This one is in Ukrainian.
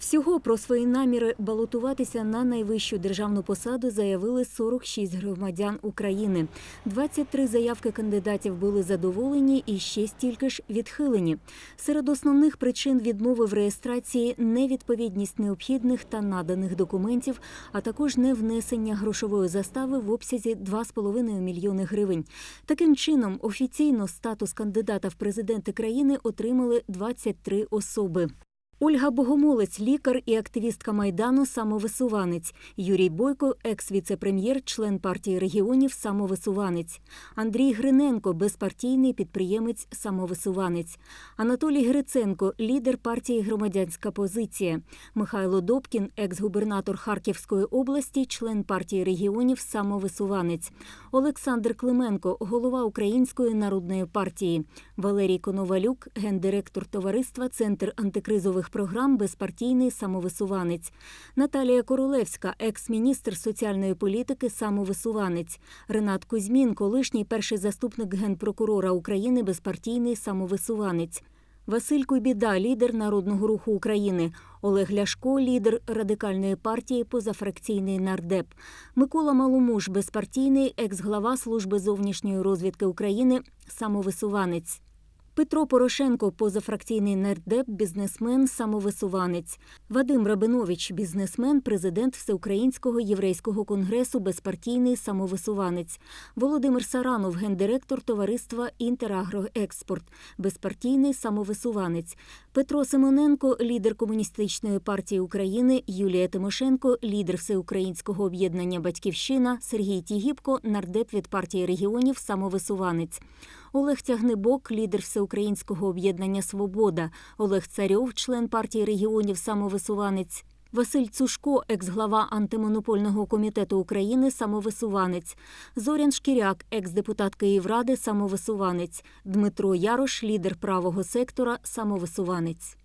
Всього про свої наміри балотуватися на найвищу державну посаду заявили 46 громадян України. 23 заявки кандидатів були задоволені і ще стільки ж відхилені. Серед основних причин відмови в реєстрації невідповідність необхідних та наданих документів, а також невнесення грошової застави в обсязі 2,5 мільйони гривень. Таким чином, офіційно статус кандидата в президенти країни отримали 23 особи. Ольга Богомолець, лікар і активістка майдану, самовисуванець. Юрій Бойко, екс-віце-прем'єр, член партії регіонів, самовисуванець. Андрій Гриненко, безпартійний підприємець, самовисуванець. Анатолій Гриценко, лідер партії Громадянська позиція. Михайло Добкін, екс-губернатор Харківської області, член партії регіонів, самовисуванець. Олександр Клименко, голова Української народної партії. Валерій Коновалюк, гендиректор товариства Центр антикризових програм безпартійний самовисуванець. Наталія Королевська, екс-міністр соціальної політики, самовисуванець. Ренат Кузьмін, колишній перший заступник генпрокурора України, безпартійний самовисуванець. Василь Куйбіда, лідер Народного руху України, Олег Ляшко, лідер радикальної партії, позафракційний нардеп, Микола Маломуш, безпартійний екс-глава служби зовнішньої розвідки України, самовисуванець. Петро Порошенко, позафракційний нардеп, бізнесмен, самовисуванець. Вадим Рабинович, бізнесмен, президент Всеукраїнського єврейського конгресу, безпартійний самовисуванець. Володимир Саранов, гендиректор товариства Інтерагроекспорт, безпартійний самовисуванець. Петро Симоненко, лідер комуністичної партії України, Юлія Тимошенко, лідер Всеукраїнського об'єднання Батьківщина, Сергій Тігіпко, нардеп від партії регіонів, самовисуванець. Олег Тягнебок, лідер Всеукраїнського об'єднання Свобода, Олег Царьов, член партії регіонів, самовисуванець. Василь Цушко, екс-глава антимонопольного комітету України, самовисуванець. Зорян Шкіряк, екс-депутат Київради, самовисуванець. Дмитро Ярош, лідер правого сектора, самовисуванець.